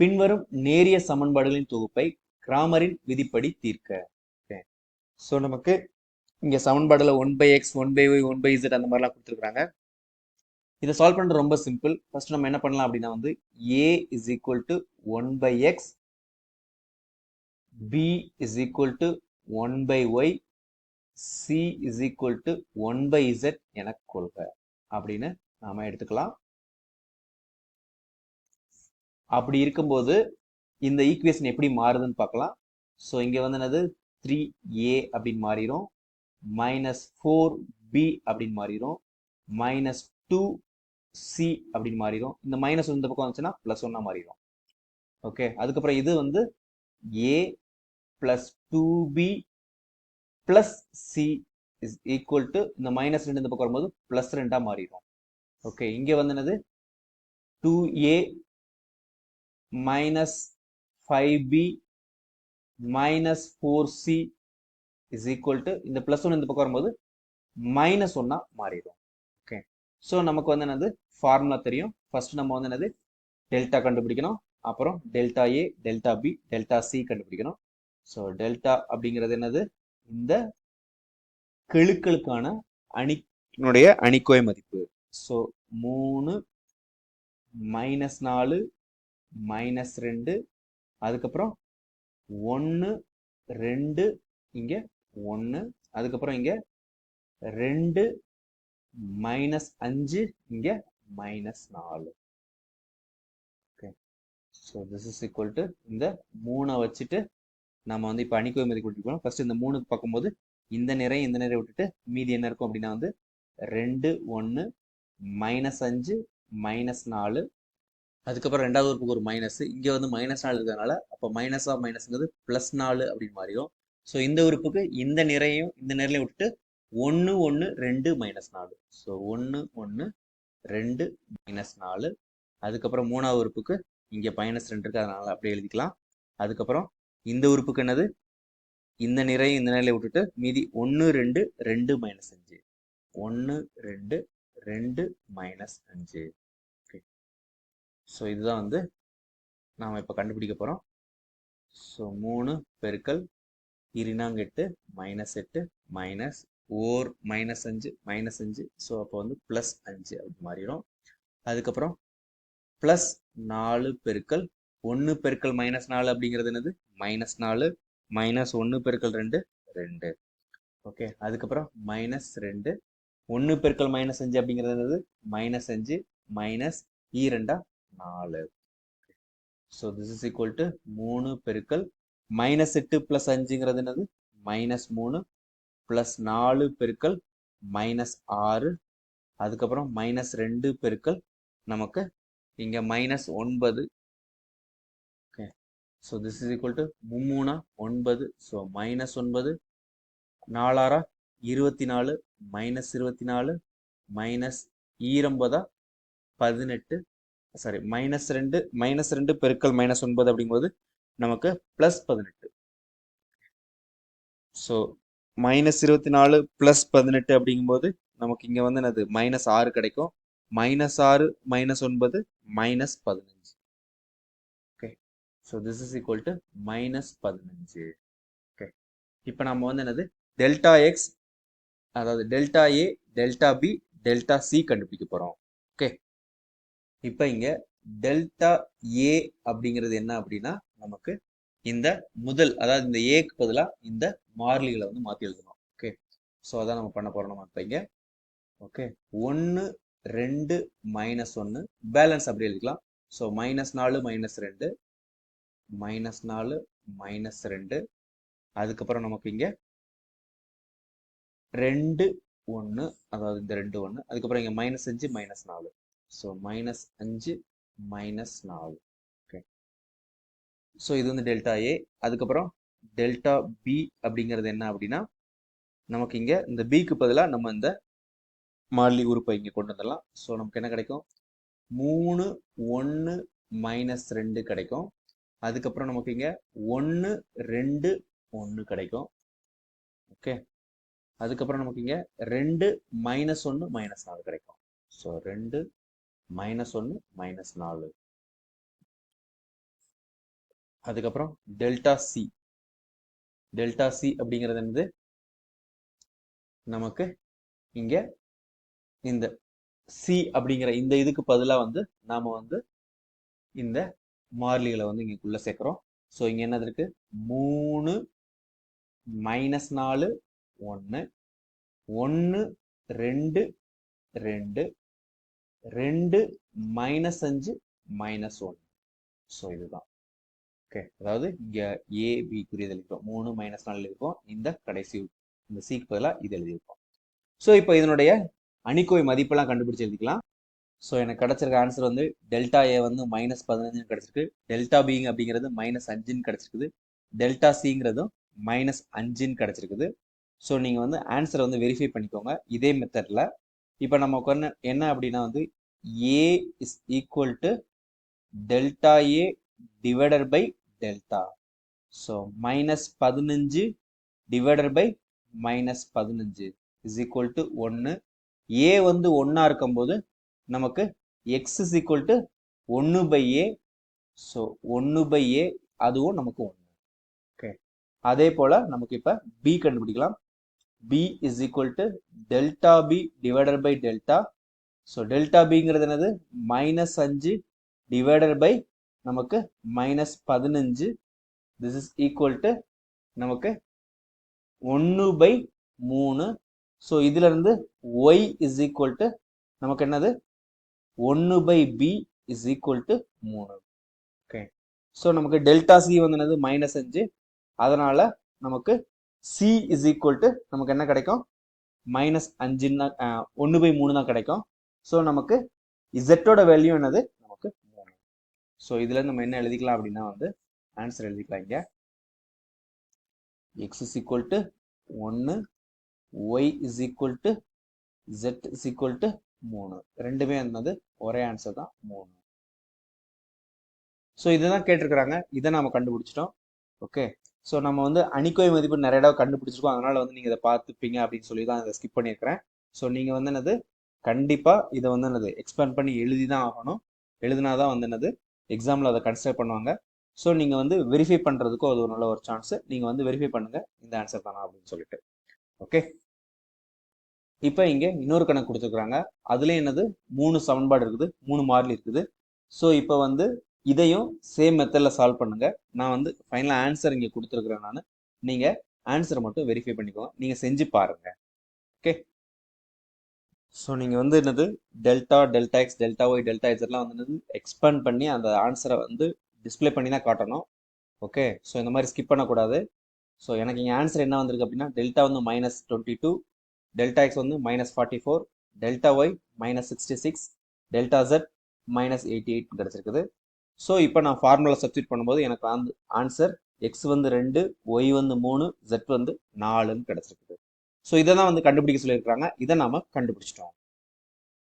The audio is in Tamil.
பின்வரும் நேரிய சமன்பாடுகளின் தொகுப்பை கிராமரின் விதிப்படி தீர்க்க. ஸோ நமக்கு இங்க சமன்பாடுல one by X one by Y one by Z அந்த மாதிரிலாம் கொடுத்துருக்காங்க இதை சால்வ் பண்ணுறது ரொம்ப சிம்பிள் ஃபர்ஸ்ட் நம்ம என்ன பண்ணலாம் அப்படின்னா வந்து A is equal to one by X B is equal to one by Y C is equal to one by Z என கொள்க. அப்படின்னு நாம எடுத்துக்கலாம். அப்படி இருக்கும்போது இந்த ஈக்குவேஷன் எப்படி மாறுதுன்னு பார்க்கலாம். ஸோ இங்கே வந்து என்னது? த்ரீ ஏ அப்படின்னு மாறிடும் மைனஸ் ஃபோர் பி அப்படின்னு மாறிடும் மைனஸ் டூ சி அப்படின்னு மாறிடும் இந்த மைனஸ் இந்த பக்கம் வந்துச்சுன்னா ப்ளஸ் ஒன்னாக மாறிடும் ஓகே அதுக்கப்புறம் இது வந்து A plus two B plus C is equal to இந்த மைனஸ் ரெண்டு இந்த பக்கம் வரும்போது ப்ளஸ் ரெண்டாக மாறிடும் ஓகே இங்கே வந்து என்னது? Two A minus five B minus four C is இந்த பிளஸ் ஒன் இந்த பக்கம் வரும்போது மைனஸ் ஒன்னா மாறிடும். ஓகே ஸோ நமக்கு வந்து என்னது? ஃபார்முலா தெரியும். ஃபர்ஸ்ட் நம்ம வந்து என்னது? டெல்டா கண்டுபிடிக்கணும். அப்புறம் delta A delta B delta C கண்டுபிடிக்கணும். ஸோ டெல்டா அப்படிங்கிறது என்னது? இந்த கெழுக்களுக்கான அணினுடைய அணிக்கோய் மதிப்பு. ஸோ மூணு மைனஸ் நாலு மைனஸ் ரெண்டு அதுக்கப்புறம் ஒன்று ரெண்டு இங்கே ஒன்று அதுக்கப்புறம் இங்கே ரெண்டு மைனஸ் அஞ்சு இங்கே மைனஸ் நாலு. Okay so this is equal to இந்த மூணை வச்சுட்டு நம்ம வந்து இப்போ அணிக்கோய் மதிப்பு கொடுத்துருக்கோம் ஃபர்ஸ்ட் இந்த மூணு பார்க்கும்போது இந்த நிறை இந்த நிறை விட்டுட்டு மீதி என்ன இருக்கும் அப்படின்னா வந்து ரெண்டு ஒன்று மைனஸ் அஞ்சு மைனஸ் நாலு அதுக்கப்புறம் ரெண்டாவது உறுப்புக்கு ஒரு மைனஸ் இங்கே வந்து மைனஸ் நாலு இருக்கிறதுனால அப்போ மைனஸ் ஆஃப் மைனஸ்ங்கிறது ப்ளஸ் நாலு அப்படின்னு மாறிடும். ஸோ இந்த உறுப்புக்கு இந்த நிறையும் இந்த நிறையிலையும் விட்டுட்டு ஒன்று ஒன்று ரெண்டு மைனஸ் நாலு. ஸோ ஒன்று ஒன்று ரெண்டு மைனஸ் நாலு. அதுக்கப்புறம் மூணாவது உறுப்புக்கு இங்கே மைனஸ் ரெண்டு இருக்கு அதனால அப்படியே எழுதிக்கலாம். அதுக்கப்புறம் இந்த உறுப்புக்கு என்னது? இந்த நிறையும் இந்த நிலையை விட்டுட்டு மீதி ஒன்று ரெண்டு ரெண்டு மைனஸ் அஞ்சு. ஒன்று ரெண்டு ரெண்டு மைனஸ் அஞ்சு. ஸோ இதுதான் வந்து நாம் இப்போ கண்டுபிடிக்க போகிறோம் ஸோ மூணு பெருக்கல் இருநாங்கெட்டு மைனஸ் எட்டு மைனஸ் ஓர் மைனஸ் அஞ்சு மைனஸ் அஞ்சு. ஸோ அப்போ வந்து ப்ளஸ் அஞ்சு அப்படி மாறிடும். அதுக்கப்புறம் ப்ளஸ் நாலு பெருக்கல் ஒன்று பெருக்கல் மைனஸ் நாலு அப்படிங்கிறது என்னது? மைனஸ் நாலு மைனஸ் ஒன்று பெருக்கல் ரெண்டு ரெண்டு. ஓகே அதுக்கப்புறம் மைனஸ் ரெண்டு. ஒன்று பெருக்கல் மைனஸ் அஞ்சு அப்படிங்கிறது என்னது? மைனஸ் அஞ்சு மைனஸ் ஈரெண்டா நாலு. So this is equal to மூணு பெருக்கல் மைனஸ் எட்டு ப்ளஸ் அஞ்சுங்கிறது என்னது? மைனஸ் மூணு பிளஸ் நாலு பெருக்கல் மைனஸ் ஆறு. அதுக்கப்புறம் மைனஸ் ரெண்டு பெருக்கல் நமக்கு இங்கே மைனஸ் ஒன்பது. Okay so this is equal to மும்மூணா ஒன்பது. ஸோ மைனஸ் ஒன்பது. நாலாரா இருபத்தி நாலு மைனஸ் இருபத்தி நாலு மைனஸ் ஈரம்பதா பதினெட்டு. சாரி மைனஸ் ரெண்டு மைனஸ் ரெண்டு பெருக்கல் மைனஸ் ஒன்பது அப்படிங்கும்போது நமக்கு ப்ளஸ் பதினெட்டு. ஸோ மைனஸ் இருபத்தி நாலு ப்ளஸ் பதினெட்டு அப்படிங்கும்போது நமக்கு இங்கே வந்து என்னது? மைனஸ் ஆறு கிடைக்கும். மைனஸ் ஆறு மைனஸ் ஒன்பது மைனஸ் பதினஞ்சு. Okay so this is equal to minus பதினஞ்சு. ஓகே இப்போ நம்ம வந்து என்னது? டெல்டா எக்ஸ் அதாவது delta A delta B delta C கண்டுபிடிக்க போகிறோம் இப்போ இங்கே டெல்டா ஏ அப்படிங்கிறது என்ன அப்படின்னா நமக்கு இந்த முதல் அதாவது இந்த ஏக்கு பதிலாக இந்த மாறிலிகளை வந்து மாற்றி எழுதணும். ஓகே ஸோ அதான் நம்ம பண்ண போகிறோம் நம்ம இப்போ இங்கே. ஓகே ஒன்று ரெண்டு மைனஸ் ஒன்று பேலன்ஸ் அப்படி எழுதிக்கலாம். ஸோ மைனஸ் நாலு மைனஸ் ரெண்டு மைனஸ் நாலு மைனஸ் ரெண்டு. அதுக்கப்புறம் நமக்கு இங்கே ரெண்டு ஒன்று அதாவது இந்த ரெண்டு ஒன்று அதுக்கப்புறம் இங்கே மைனஸ் அஞ்சு மைனஸ் நாலு. ஸோ மைனஸ் அஞ்சு மைனஸ் நாலு. ஓகே ஸோ இது வந்து டெல்டா ஏ அதுக்கப்புறம் டெல்டா பி அப்படிங்கிறது என்ன அப்படின்னா நமக்கு இங்கே இந்த பிக்கு பதிலாக நம்ம இந்த மாறிலி உறுப்பை இங்கே கொண்டு வந்துடலாம். ஸோ நமக்கு என்ன கிடைக்கும்? மூணு ஒன்று மைனஸ் ரெண்டு கிடைக்கும். அதுக்கப்புறம் நமக்கு இங்கே ஒன்று ரெண்டு ஒன்று கிடைக்கும். ஓகே அதுக்கப்புறம் நமக்கு இங்கே ரெண்டு மைனஸ் ஒன்று மைனஸ் நாலு கிடைக்கும். ஸோ ரெண்டு மைனஸ் ஒன்று மைனஸ் நாலு. அதுக்கப்புறம் டெல்டா சி டெல்டா சி அப்படிங்கிறது என்னது? நமக்கு இங்க இந்த சி அப்படிங்கிற இந்த இதுக்கு பதிலாக வந்து நாம வந்து இந்த மாறிலிகளை வந்து இங்கக்குள்ள சேர்க்கிறோம். ஸோ இங்க என்னது இருக்கு? மூணு மைனஸ் நாலு ஒன்று ஒன்று ரெண்டு ரெண்டு. ரெண்டு மைனஸ் அஞ்சு மைனஸ் ஒன் ஸோ இதுதான். ஓகே அதாவது இங்கே ஏ பி குறியது எழுதிருக்கோம் மூணு மைனஸ் நாலு எழுதிருக்கோம் இந்த கடைசி இந்த சீக்கு பதிலாக இது எழுதியிருக்கோம். ஸோ இப்போ இதனுடைய அணிக்கோய் மதிப்பெல்லாம் கண்டுபிடிச்சு எழுதிக்கலாம். ஸோ எனக்கு கிடச்சிருக்க ஆன்சர் வந்து டெல்டா ஏ வந்து மைனஸ் பதினஞ்சுன்னு கிடச்சிருக்கு. டெல்டா பிங் அப்படிங்கிறது மைனஸ் அஞ்சுன்னு கிடச்சிருக்குது. டெல்டா சிங்கிறதும் மைனஸ் அஞ்சுன்னு கிடைச்சிருக்குது. ஸோ நீங்கள் வந்து ஆன்சரை வந்து வெரிஃபை பண்ணிக்கோங்க. இதே மெத்தடில் இப்போ நம்ம உட்காந்து என்ன அப்படின்னா வந்து A is equal to delta A divider by delta so minus பதினஞ்சு டிவைடர் பை மைனஸ் பதினஞ்சு இஸ் ஈக்குவல் டு ஒன்று ஏ வந்து ஒன்றா இருக்கும்போது நமக்கு எக்ஸ் இஸ் ஈக்குவல் டு ஒன்று பை ஏ ஸோ ஒன்று பை ஏ அதுவும் நமக்கு ஒன்று ஓகே அதே போல் நமக்கு இப்போ பி கண்டுபிடிக்கலாம். B is equal to delta B divided by delta so delta பிங்கிறது என்னது? மைனஸ் அஞ்சு டிவைடட் பை நமக்கு மைனஸ் பதினஞ்சு. திஸ் இஸ் ஈக்குவல் டு நமக்கு ஒன்று பை மூணு. ஸோ இதிலிருந்து ஒய் இஸ் ஈக்குவல் டு நமக்கு என்னது? ஒன்று by B is equal to மூணு. ஓகே ஸோ நமக்கு டெல்டா சி வந்து என்னது? மைனஸ் அஞ்சு அதனால் நமக்கு சி இஸ் ஈக்குவல் டு நமக்கு என்ன கிடைக்கும்? மைனஸ் அஞ்சுன்னா ஒன்று பை மூணு தான் கிடைக்கும். ஸோ நமக்கு இசட்டோட வேல்யூ என்னது? நமக்கு மூணு. ஸோ இதில் நம்ம என்ன எழுதிக்கலாம் அப்படின்னா வந்து ஆன்சர் எழுதிக்கலாம் இங்கே. எக்ஸ் இஸ் ஈக்குவல் டு ஒன்று Y is equal to Z is equal to மூணு. ரெண்டுமே என்னது? ஒரே ஆன்சர் தான் மூணு. ஸோ இதுதான் கேட்டிருக்கிறாங்க. இதை நாம் கண்டுபிடிச்சிட்டோம். ஓகே ஸோ நம்ம வந்து அணிக்கோய் மதிப்பு நிறைய இடம் கண்டுபிடிச்சிருக்கோம். அதனால வந்து நீங்கள் இதை பார்த்துப்பீங்க அப்படின்னு சொல்லி தான் இதை ஸ்கிப் பண்ணியிருக்கிறேன். ஸோ நீங்கள் வந்து என்னது? கண்டிப்பாக இதை வந்து என்னது? எக்ஸ்பிளைன் பண்ணி எழுதி தான் ஆகணும். எழுதினாதான் வந்து என்னது? எக்ஸாமில் அதை கன்சிடர் பண்ணுவாங்க. ஸோ நீங்கள் வந்து வெரிஃபை பண்ணுறதுக்கும் அது ஒரு நல்ல ஒரு சான்ஸ் நீங்கள் வந்து வெரிஃபை பண்ணுங்க. இந்த ஆன்சர் தானா அப்படின்னு சொல்லிட்டு. ஓகே இப்போ இங்கே இன்னொரு கணக்கு கொடுத்துருக்குறாங்க. அதுலேயும் என்னது? மூணு சமன்பாடு இருக்குது. மூணு மாறிலி இருக்குது. ஸோ இப்போ வந்து இதையும் சேம் மெத்தடில் சால்வ் பண்ணுங்கள் நான் வந்து ஃபைனலாக ஆன்சர் இங்கே கொடுத்துருக்குறேன் நான். நீங்கள் ஆன்சரை மட்டும் வெரிஃபை பண்ணிக்கோங்க. நீங்கள் செஞ்சு பாருங்கள் ஓகே ஸோ நீங்கள் வந்து என்னது? Delta delta X delta Y delta எல்லாம் வந்து என்னது? எக்ஸ்பேண்ட் பண்ணி அந்த ஆன்சரை வந்து டிஸ்பிளே பண்ணி தான் காட்டணும். ஓகே ஸோ இந்த மாதிரி ஸ்கிப் பண்ணக்கூடாது. ஸோ எனக்கு இங்கே ஆன்சர் என்ன வந்திருக்கு அப்படின்னா டெல்டா வந்து minus twenty two delta X வந்து minus forty four delta Y minus sixty six delta Z minus eighty eight கிடச்சிருக்குது. ஸோ இப்போ நான் ஃபார்முலா சப்ஸ்டியூட் பண்ணும்போது எனக்கு வந்து ஆன்சர் எக்ஸ் வந்து ரெண்டு ஒய் வந்து மூணு ஜெட் வந்து நாலுன்னு கிடச்சிருக்குது. ஸோ இதை தான் வந்து கண்டுபிடிக்க சொல்லியிருக்காங்க இதை நாம் கண்டுபிடிச்சிட்டோம்.